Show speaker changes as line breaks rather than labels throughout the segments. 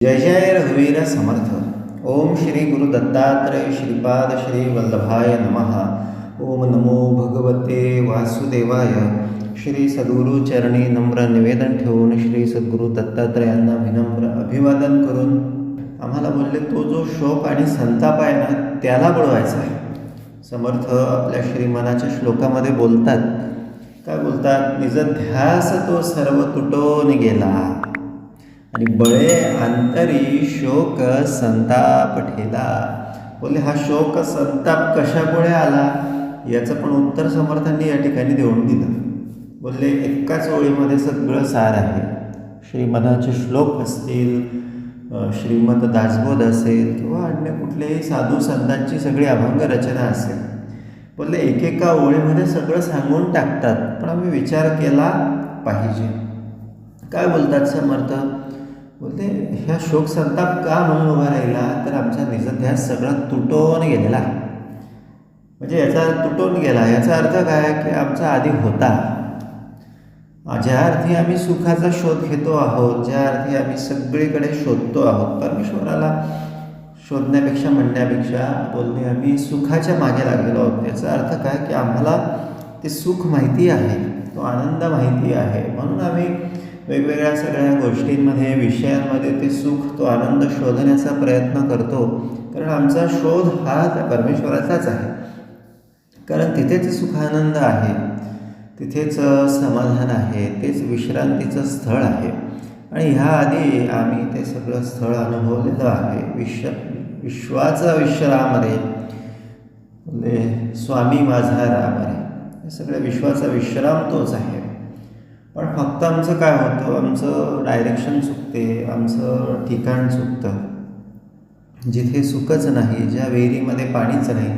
जय जय रघुवीर समर्थ। ओम श्री गुरु दत्तात्रय श्रीपाद श्री वल्लभाय नमः। ओम नमो भगवते वासुदेवाय। श्री सद्गुरुचरणी नम्र निवेदन ठेवून श्री सद्गुरु दत्तात्रयांना विनम्र अभिवादन करून आम्हाला बोलले तो जो शोक आणि संताप आहे ना त्याला बुडवायचा आहे. समर्थ आपल्या श्रीमनाच्या श्लोकामध्ये बोलतात. काय बोलतात? निज ध्यास तो सर्व तुटून गेला आणि बळे अंतरी शोक संताप ठेला. बोलले हा शोक संताप कशामुळे आला? याचं पण उत्तर समर्थांनी या ठिकाणी देऊन दिलं. बोलले एकाच ओळीमध्ये सगळं सार आहे. श्रीमदाचे श्लोक असतील श्रीमद दासबोध असेल किंवा अन्य कुठलेही साधू संतांची सगळी अभंग रचना असेल. बोलले एकेका ओळीमध्ये सगळं सांगून टाकतात पण आम्ही विचार केला पाहिजे. काय बोलतात समर्थ? बोलते ह्या शोक संताप का म्हणून उभा राहिला? तर आमचा निजध्यास सगळा तुटून गेलेला आहे. म्हणजे याचा तुटून गेला. याचा अर्थ काय? की आमचा आधी होता. ज्या अर्थी आम्ही सुखाचा शोध घेतो आहोत ज्या अर्थी आम्ही सगळीकडे शोधतो आहोत परमेश्वराला शोधण्यापेक्षा म्हणण्यापेक्षा बोलणे आम्ही सुखाच्या मागे लागलेलो आहोत. याचा अर्थ काय? की आम्हाला ते सुख माहिती आहे तो आनंद माहिती आहे. म्हणून आम्ही वेगवेगळ्या सगळ्या गोष्टींमध्ये विषयांमध्ये ते सुख तो आनंद शोधण्याचा प्रयत्न करतो. कारण आमचा शोध हा त्या परमेश्वराचाच आहे. कारण तिथेच सुखानंद आहे तिथेच समाधान आहे तेच विश्रांतीचं स्थळ आहे. आणि ह्या आधी आम्ही ते सगळं स्थळ अनुभवलेलं आहे. विश्व विश्वाचा विश्राम रे स्वामी माझा राम रे हे सगळ्या विश्वाचा विश्राम तोच आहे. पण फक्त आमचं काय होतं आमचं डायरेक्शन चुकते आमचं ठिकाण चुकतं. जिथे सुखच नाही ज्या विहिरीमध्ये पाणीच नाही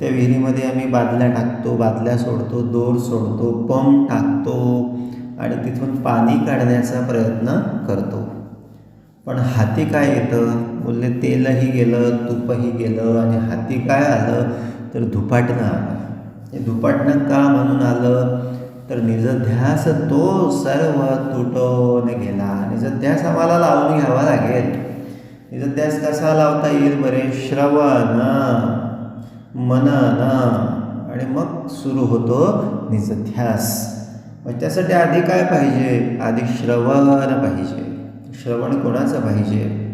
त्या विहिरीमध्ये आम्ही बादल्या टाकतो बादल्या सोडतो दोर सोडतो पंप टाकतो आणि तिथून पाणी काढण्याचा प्रयत्न करतो. पण हाती काय येतं? बोलले तेलही गेलं तूपही गेलं आणि हाती काय आलं? तर धुपाटणं आलं. हे धुपाटणं का म्हणून आलं? तर निजध्यास तो सर्व तुटून गेला निजध्यास आम्हाला लावून घ्यावा लागेल. निजध्यास कसा लावता येईल बरे? श्रवण मनन. आणि मग सुरू होतो निजध्यास मग त्यासाठी आधी काय पाहिजे? आधी श्रवण पाहिजे. श्रवण कोणाचं पाहिजे?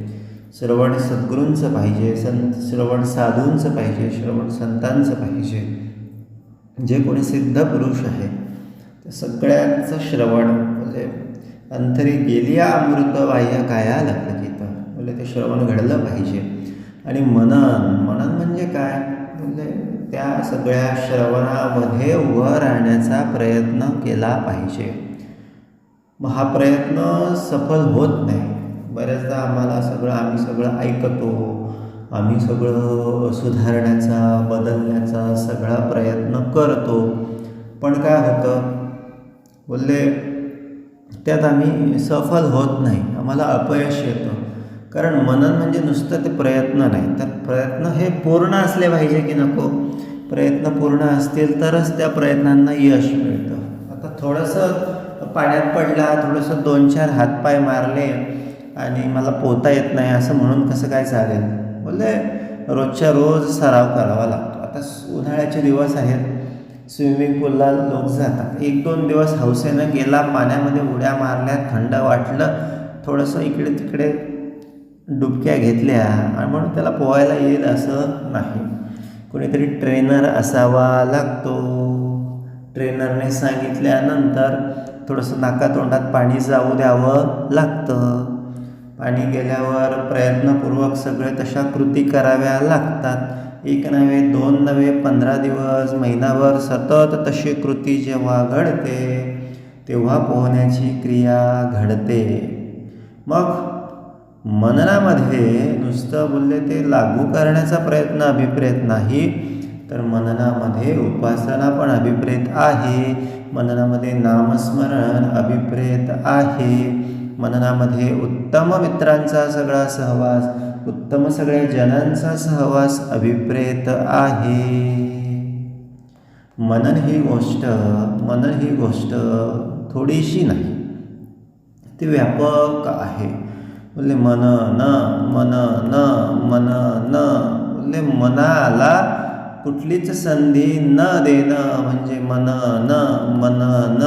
श्रवण सद्गुरूंचं पाहिजे. संत श्रवण साधूंचं पाहिजे. श्रवण संतांचं पाहिजे. जे कोणी सिद्ध पुरुष आहे सगळ्यांचं श्रवण म्हणजे अंतरी गेली अमृत बाह्य काया लग्नगीत म्हणजे ते श्रवण घडलं पाहिजे. आणि मनन मनन म्हणजे काय? म्हणजे त्या सगळ्या श्रवणामध्ये उभं राहण्याचा प्रयत्न केला पाहिजे. मग हा प्रयत्न सफल होत नाही. बऱ्याचदा आम्हाला सगळं आम्ही सगळं ऐकतो. आम्ही सगळं सुधारण्याचा बदलण्याचा सगळा प्रयत्न करतो. पण काय होतं? बोलले त्यात आम्ही सफल होत नाही. आम्हाला अपयश येतं. कारण मनन म्हणजे नुसतं ते प्रयत्न नाही. तर प्रयत्न हे पूर्ण असले पाहिजे की नको? प्रयत्न पूर्ण असतील तरच त्या प्रयत्नांना यश मिळतं. आता थोडंसं पाण्यात पडला थोडंसं दोन चार हातपाय मारले आणि मला पोहता येत नाही असं म्हणून कसं काय चालेल? बोलले रोजच्या रोज सराव करावा लागतो. आता उन्हाळ्याचे दिवस आहेत. स्विमिंग पूलला लोक जातात. एक दोन दिवस हौसेनं गेला पाण्यामध्ये उड्या मारल्या थंड वाटलं थोडंसं इकडे तिकडे डुबक्या घेतल्या आणि म्हणून त्याला पोहायला येईल असं नाही. कुणीतरी ट्रेनर असावा लागतो. ट्रेनरने सांगितल्यानंतर थोडंसं नाकातोंडात पाणी जाऊ द्यावं लागतं. पाणी गेल्यावर प्रयत्नपूर्वक सगळे तशा कृती कराव्या लागतात. एक नव्हे दोन नव्हे पंधरा दिवस महिनाभर सतत तशी कृती जेव्हा घडते तेव्हा पोहण्याची क्रिया घडते. मग मननामध्ये नुसतं बोलले ते लागू करण्याचा प्रयत्न अभिप्रेत नाही तर मननामध्ये उपासना पण अभिप्रेत आहे. मननामध्ये नामस्मरण अभिप्रेत आहे. मननामध्ये उत्तम मित्रांचा सगळा सहवास उत्तम सगळ्या जनांचा सहवास अभिप्रेत आहे. मनन ही गोष्ट मनन ही गोष्ट थोडीशी नाही ती व्यापक आहे. बोलले मन न मन न मन न बोलले मनाला कुठलीच संधी न देणं म्हणजे मन न मन न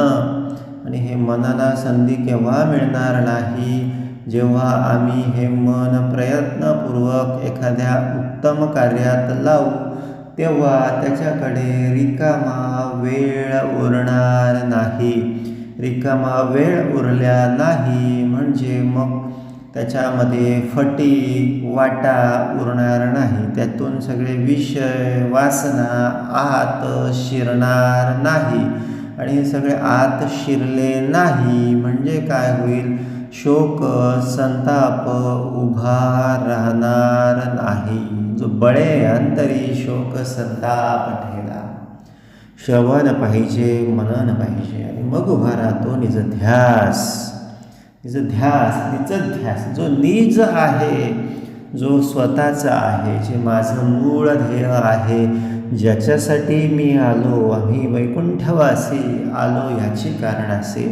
आणि हे मनाला संधी केव्हा मिळणार नाही? जेव्हा आम्ही हे मन प्रयत्नपूर्वक एखाद्या उत्तम कार्यात लावू तेव्हा त्याच्याकडे रिकामा वेळ उरणार नाही. रिकामा वेळ उरल्या नाही म्हणजे मग त्याच्यामध्ये फटी वाटा उरणार नाही. त्यातून सगळे विषय वासना आत शिरणार नाही. आणि सगळे आत शिरले नाही म्हणजे काय होईल? शोक संताप उभा राहणार नाही. जो बळे अंतरी शोक संताप ठेला. श्रवण पाहिजे मनन पाहिजे आणि मग उभा राहतो निज ध्यास. निज ध्यास निज ध्यास. जो निज आहे जो स्वतःचा आहे जे माझं मूळ ध्येय आहे ज्याच्यासाठी मी आलो आम्ही वैकुंठवासी आलो याची कारण असे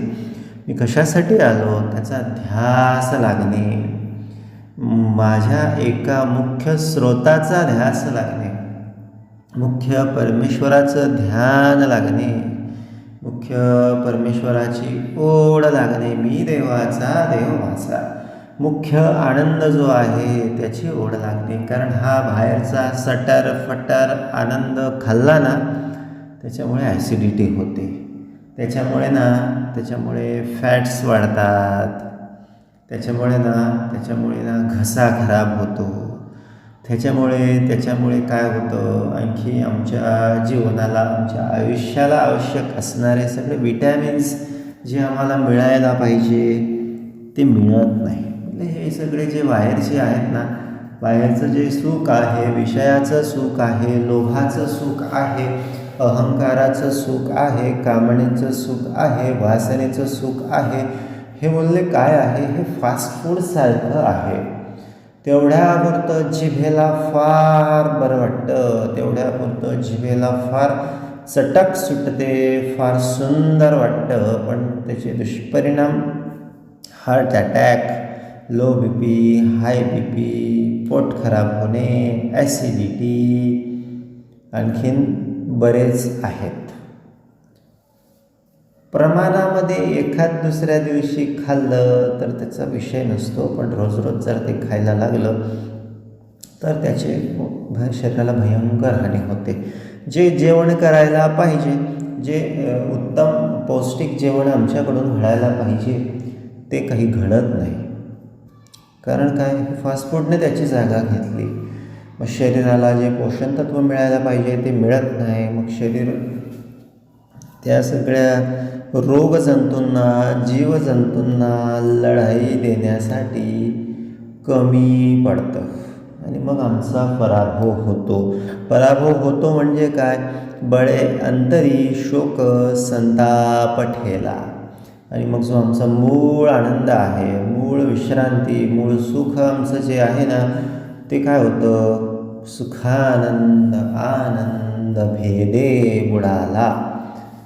मी कशासाठी आलो? त्याचा ध्यास लागणे. माझ्या एका मुख्य स्रोताचा ध्यास लागणे. मुख्य परमेश्वराचं ध्यान लागणे. मुख्य परमेश्वराची ओढ लागणे. मी देवाचा देव माझा. मुख्य आनंद जो आहे त्याची ओढ लागणे. कारण हा बाहेरचा सटर फटर आनंद खाल्ला ना त्याच्यामुळे ॲसिडिटी होते. त्याच्यामुळे ना त्याच्यामुळे फॅट्स वाढतात. त्याच्यामुळे ना त्याच्यामुळे ना घसा खराब होतो. त्याच्यामुळे त्याच्यामुळे काय होतं? आणखी आमच्या जीवनाला आमच्या आयुष्याला आवश्यक असणारे सगळे विटॅमिन्स जे आम्हाला मिळायला पाहिजे ते मिळत नाही. म्हणजे हे सगळे जे बाहेरचे आहेत ना बाहेरचं जे सुख आहे विषयाचं सुख आहे लोभाचं सुख आहे अहंकाराचं सुख आहे कामणीचं सुख आहे वासनेचं सुख आहे. हे मूल्य काय आहे? हे फास्ट फूडसारखं आहे. तेवढ्यापुरतं जिभेला फार बरं वाटतं. तेवढ्यापुरतं जिभेला फार चटक सुटते फार सुंदर वाटतं. पण त्याचे दुष्परिणाम heart attack low B P high B P पोट खराब होणे ॲसिडिटी आणखीन बरेच आहेत. प्रमाणामध्ये एखाद दुसऱ्या दिवशी खाल्लं तर त्याचा विषय नसतो पण रोज रोज जर ते खायला लागलं तर त्याचे भ शरीराला भयंकर हानी होते. जे जेवण करायला पाहिजे जे उत्तम पौष्टिक जेवण आमच्याकडून घडायला पाहिजे ते काही घडत नाही. कारण काय? फास्ट फूडने त्याची जागा घेतली. मग शरीराला जे पोषण तत्व मिळायला पाहिजे ते मिळत नाही. शरीर. त्या सगळ्या रोगजंतूंना जीवजंतूंना लढाई देण्यासाठी कमी पडतं. आणि मग आमचा पराभव होतो. पराभव होतो म्हणजे काय? बळे अंतरी शोक संताप ठेला आणि मग जो आमचा मूळ आनंद आहे मूळ विश्रांती मूळ सुख आमचं जे आहे ना ते काय होतं? सुखानंद आनंद भेदे बुडाला.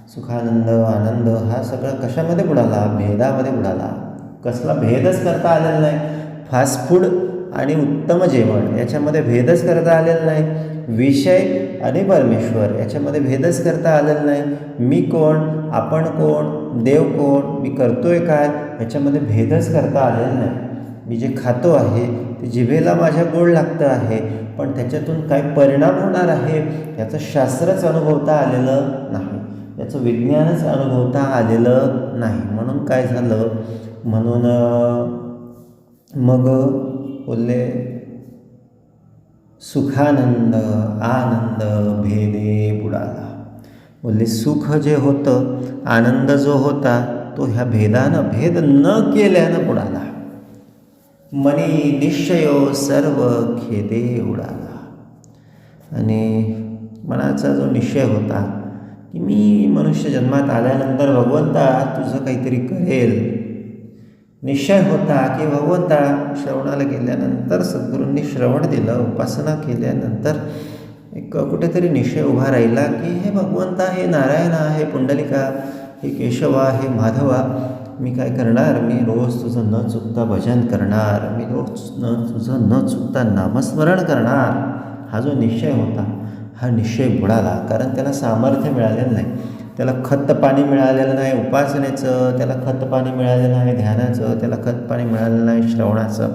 सुखानंद आनंद हा सगळा कशामध्ये बुडाला? भेदामध्ये बुडाला. कसला भेदच करता आलेला नाही. फास्ट फूड आणि उत्तम जेवण याच्यामध्ये भेदच करता आलेला नाही. विषय आणि परमेश्वर याच्यामध्ये भेदच करता आलेला नाही. मी कोण? आपण कोण? देव कोण? मी करतोय काय? याच्यामध्ये भेदच करता आलेला नाही. मी जे खातो आहे ते जिभेला माझ्या गोड लागतं आहे पण त्याच्यातून काय परिणाम होणार आहे याचं शास्त्रच अनुभवता आलेलं नाही. याचं विज्ञानच अनुभवता आलेलं नाही. म्हणून काय झालं? म्हणून मग बोलले सुखानंद आनंद भेदे बुडाला. बोलले सुख जे होतं आनंद जो होता तो ह्या भेदानं भेद न केल्यानं बुडाला. मनी निश्चयो सर्व खेदे उडाला. आणि मनाचा जो निश्चय होता की मी मनुष्य जन्मात आल्यानंतर भगवंता तुझं काहीतरी करेल. निश्चय होता की भगवंता श्रवणाला गेल्यानंतर सद्गुरूंनी श्रवण दिलं उपासना केल्यानंतर एक कुठेतरी निश्चय उभा राहिला की हे भगवंता हे नारायणा हे पुंडलिका हे केशवा हे माधवा मी काय करणार? मी रोज तुझं न चुकता भजन करणार. मी रोज न तुझं न चुकता नामस्मरण करणार. हा जो निश्चय होता हा निश्चय बुडाला. कारण त्याला सामर्थ्य मिळालेलं नाही. त्याला खत पाणी मिळालेलं नाही उपासनेचं त्याला खत पाणी मिळालेलं नाही ध्यानाचं त्याला खत पाणी मिळालेलं नाही श्रवणाचं.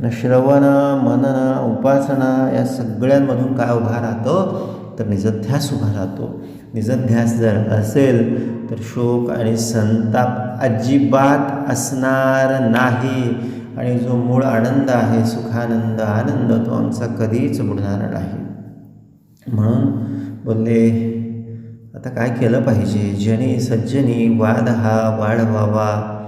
न श्रवण मनन उपासना या सगळ्यांमधून काय उभा राहतो? तर निजध्यास उभा राहतो. निजध्यास जर असेल तर शोक आणि संताप अजिबात असणार नाही. आणि जो मूळ आनंद आहे सुखानंद आनंद तो आमचा कधीच बुडणार नाही. म्हणून बोलले आता काय केलं पाहिजे? जनी सज्जनी वाद हा वाढवावा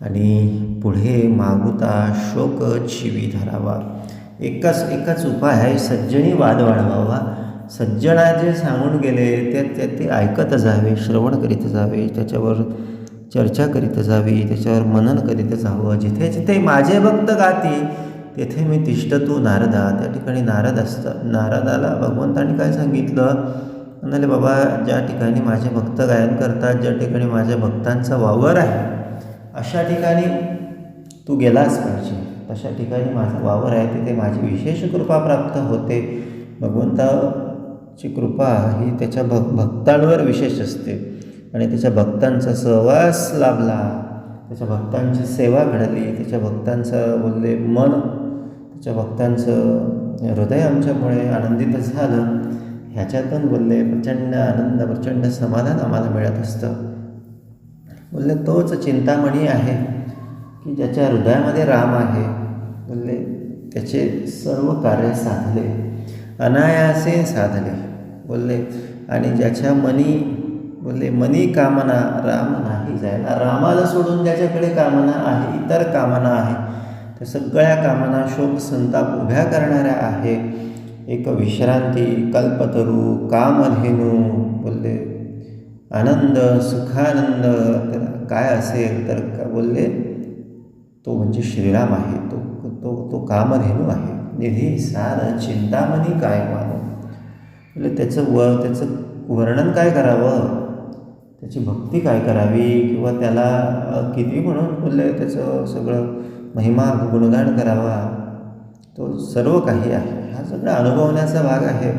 आणि पुढे मागुता शोक शिवी धरावा. एकच एकच उपाय आहे सज्जनी वाद वाढवावा. सज्जना जे सांगून गेले ते ते ते ऐकत जावे श्रवण करीत जावे त्याच्यावर चर्चा करीत जावी त्याच्यावर मनन करीत जावं. जिथे जिथे माझे भक्त गाती तेथे मी तिष्ठतो नारदा. त्या ठिकाणी नारद असतं नारदाला भगवंतांनी काय सांगितलं? म्हणाले बाबा ज्या ठिकाणी माझे भक्त गायन करतात ज्या ठिकाणी माझ्या भक्तांचा वावर आहे अशा ठिकाणी तू गेलाच पाहिजे. तशा ठिकाणी माझा वावर आहे तिथे माझी विशेष कृपा प्राप्त होते. भगवंता ची कृपा ही त्याच्या भक् भक्तांवर विशेष असते. आणि त्याच्या भक्तांचा सहवास लाभला. त्याच्या भक्तांची सेवा घडली. त्याच्या भक्तांचं बोलले मन. त्याच्या भक्तांचं हृदय आमच्यामुळे आनंदित झालं. ह्याच्यातून बोलले प्रचंड आनंद प्रचंड समाधान आम्हाला मिळत असतं. बोलले तोच चिंतामणी आहे की ज्याच्या हृदयामध्ये राम आहे. बोलले त्याचे सर्व कार्य साधले अनायासे साधले. बोलले. आणि ज्याच्या मनी बोलले मनी कामना राम नाही जायला. रामाला सोडून ज्याच्याकडे कामना आहे इतर कामना आहे त्या सगळ्या कामना शोक संताप उभ्या करणाऱ्या आहे एक विश्रांती कल्पतरू कामधेनू बोलले आनंद सुखानंद तर काय असेल तर का बोलले तो म्हणजे श्रीराम आहे तो तो तो कामधेनू आहे. निधी सार चिंतामणी काय मानो? म्हणजे त्याचं व त्याचं वर्णन काय करावं? त्याची भक्ती काय करावी? किंवा त्याला किती म्हणून बोलले त्याचं सगळं महिमा गुणगान करावा? तो सर्व काही आहे. हा सगळा अनुभवण्याचा भाग आहे.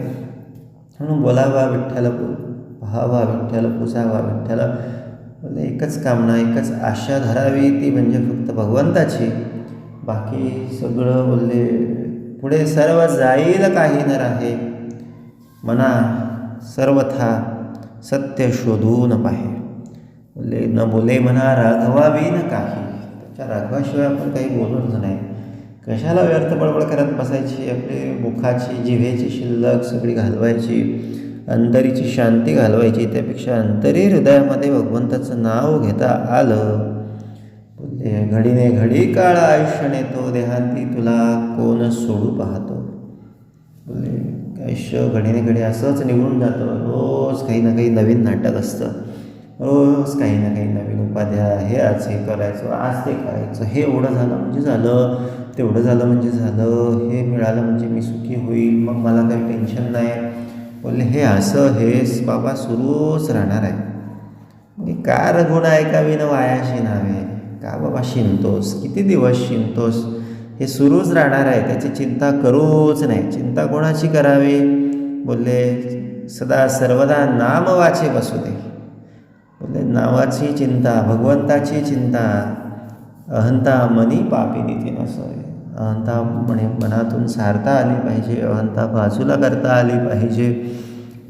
म्हणून बोलावा विठ्ठल पहावा विठ्ठल पुसावा विठ्ठल म्हणजे एकच कामना एकच आशा धरावी ती म्हणजे फक्त भगवंताची. बाकी सगळं बोलले पुढे सर्व जाईल काही न राहे मना सर्वथा सत्य शोधून पाहे. बोले न बोले म्हणा राघवावी न काही. त्याच्या राघवाशिवाय आपण काही बोलूच नाही. कशाला व्यर्थ बडबड करत बसायची? आपली मुखाची जिभेची शिल्लक सगळी घालवायची अंतरीची शांती घालवायची त्यापेक्षा अंतरी हृदयामध्ये भगवंताचं नाव घेता आलं. बोलले घडीने घडी काळ आयुष्याने तो देहांती तुला कोण सोडू पाहतो? बोलले आयुष्य घडीने घडी असंच निघून जातं. रोज काही ना काही नवीन नाटक असतं. रोज काही ना काही नवीन उपाध्याय हे आज हे करायचं आज ते करायचं. हे एवढं झालं म्हणजे झालं. तेवढं झालं म्हणजे झालं. हे मिळालं म्हणजे मी सुखी होईल. मग मला काही टेन्शन नाही. बोलले हे असं हेच बाबा सुरूच राहणार आहे. म्हणजे का रघुणा ऐकावी ना वायाशी नावे का बाबा शिंतोस किती दिवस शिंतोस हे सुरूच राहणार आहे. त्याची चिंता करूच नाही. चिंता कोणाची करावी? बोलले सदा सर्वदा नाम वाचे बसू दे बोलले नावाची चिंता भगवंताची चिंता अहंता मनी पापी निती नसोय अहंता म्हणे मनातून सारता आली पाहिजे अहंता बाजूला करता आली पाहिजे.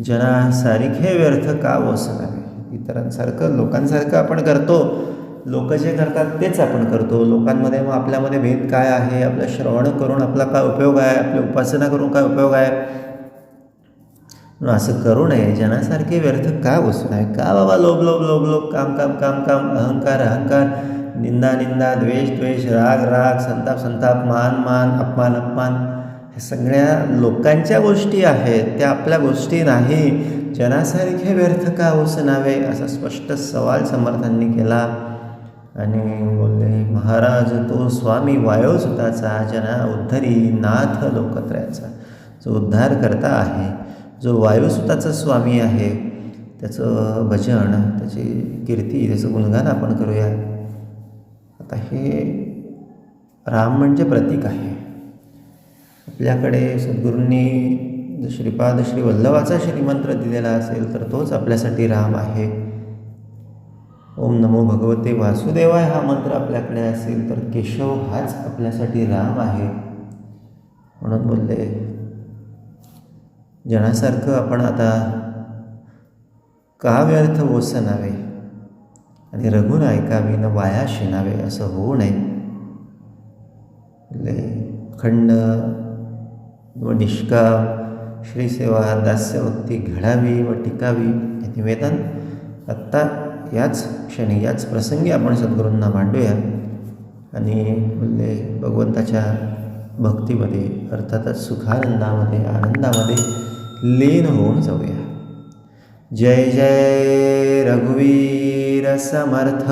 जना सारिखे व्यर्थ का वसनावे इतरांसारखं लोकांसारखं आपण करतो. लोक जे करतात तेच आपण करतो. लोकांमध्ये मग आपल्यामध्ये भेद काय आहे? आपलं श्रवण करून आपला काय उपयोग आहे? आपली उपासना करून काय उपयोग आहे? असं करू नये. जनासारखे व्यर्थ का बसून आहे? का बाबा लोभ लोभ लोभ लोभ? काम काम काम काम अहंकार अहंकार. निंदा निंदा द्वेष द्वेष राग राग संताप संताप मान मान अपमान अपमान. ह्या सगळ्या लोकांच्या गोष्टी आहेत. त्या आपल्या गोष्टी नाही. जनासारखे व्यर्थ का उसनावे असा स्पष्ट सवाल समर्थांनी केला. आणि बोलले महाराज तो स्वामी वायोसुताचा जना उद्धरी नाथ लोकत्रयाचा जो उद्धार करता आहे जो वायुसुताचा स्वामी आहे त्याचं भजन त्याची कीर्ती त्याचं गुणगान आपण करूया. आता हे राम म्हणजे प्रतीक आहे. आपल्याकडे सद्गुरूंनी श्रीपाद श्री वल्लभाचा श्रीमंत्र दिलेला असेल तर तोच आपल्यासाठी राम आहे. ओम नमो भगवते वासुदेवाय. हा मंत्र आपल्याकडे असेल तर केशव हाच आपल्यासाठी राम आहे. म्हणून बोलले जनासारखं आपण आता का व्यर्थ ओसनावे आणि रघुन ऐकावी न वाया शिणावे असं होऊ नये? बोलले खंड व निष्काम श्रीसेवा दास्यभक्ती घडावी व टिकावी. हे निवेदन आत्ता याच क्षणी याच प्रसंगी आपण सद्गुरूंना मांडूया आणि म्हणजे भगवंताच्या भक्तीमध्ये अर्थातच सुखानंदामध्ये आनंदामध्ये लीन होऊन जाऊया. जय जय रघुवीर समर्थ!